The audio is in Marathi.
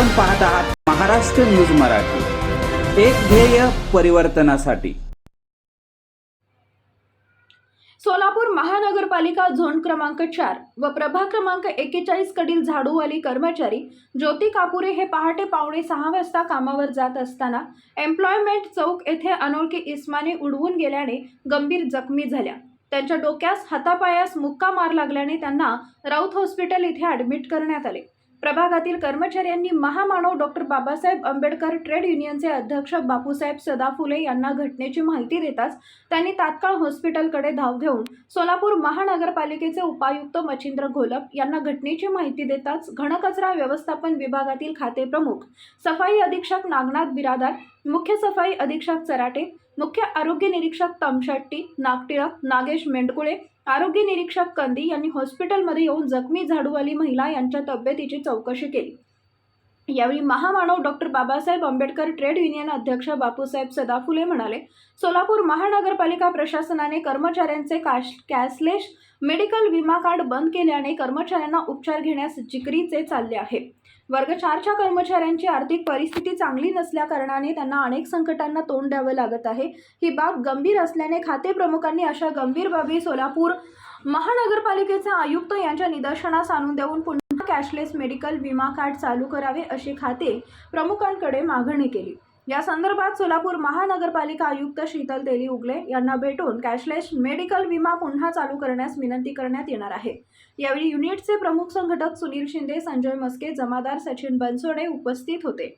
आपण पाहत आहात महाराष्ट्र न्यूज मराठी. एक ध्येय परिवर्तनासाठी. सोलापूर महानगरपालिका झोन क्रमांक चार व प्रभाग क्रमांक एकेचाळीस कडील झाडूवाली कर्मचारी ज्योती कापुरे हे पहाटे पावणे सहा वाजता कामावर जात असताना एम्प्लॉयमेंट चौक येथे अनोळखी इस्माने उडवून गेल्याने गंभीर जखमी झाल्या. त्यांच्या डोक्यास हातापायास मुक्का मार लागल्याने त्यांना राऊत हॉस्पिटल येथे ॲडमिट करण्यात आले. प्रभागातील कर्मचाऱ्यांनी महामानव डॉक्टर बाबासाहेब आंबेडकर ट्रेड युनियनचे अध्यक्ष बापूसाहेब सदाफुले यांना घटनेची माहिती देताच त्यांनी तात्काळ हॉस्पिटलकडे धाव घेऊन सोलापूर महानगरपालिकेचे उपायुक्त मच्छिंद्र घोलप यांना घटनेची माहिती देताच घनकचरा व्यवस्थापन विभागातील खाते प्रमुख सफाई अधीक्षक नागनाथ बिरादार मुख्य सफाई अधीक्षक चराटे मुख्य आरोग्य निरीक्षक तमशेट्टी नागटिळक नागेश मेंडकुळे आरोग्य निरीक्षक कंदी यांनी हॉस्पिटलमध्ये येऊन जखमी झाडूवाली महिला यांच्या तब्येतीची चौकशी केली. यावेळी महामानव doctor Babasaheb Ambedkar trade union अध्यक्ष बापूसाहेब सदाफुले म्हणाले सोलापूर महानगरपालिका प्रशासनाने कर्मचाऱ्यांचे काश कॅशलेस मेडिकल विमा कार्ड बंद केल्याने कर्मचाऱ्यांना उपचार घेण्यास जिकरीचे चालले आहे. वर्ग चारच्या कर्मचाऱ्यांची आर्थिक परिस्थिती चांगली नसल्याकारणाने त्यांना अनेक संकटांना तोंड द्यावं लागत आहे. ही बाब गंभीर असल्याने खाते प्रमुखांनी अशा गंभीर बाबी सोलापूर महानगरपालिकेचे आयुक्त यांच्या निदर्शनास आणून देऊन पुन्हा कॅशलेस मेडिकल विमा कार्ड चालू करावे अशी खाते प्रमुखांकडे मागणी केली. या संदर्भात सोलापूर महानगरपालिका आयुक्त शीतल तेली उगले यांना भेटून कॅशलेस मेडिकल विमा पुन्हा चालू करण्यास विनंती करण्यात येणार आहे. यावेळी युनिटचे प्रमुख संघटक सुनील शिंदे संजय मस्के जमादार सचिन बनसोडे उपस्थित होते.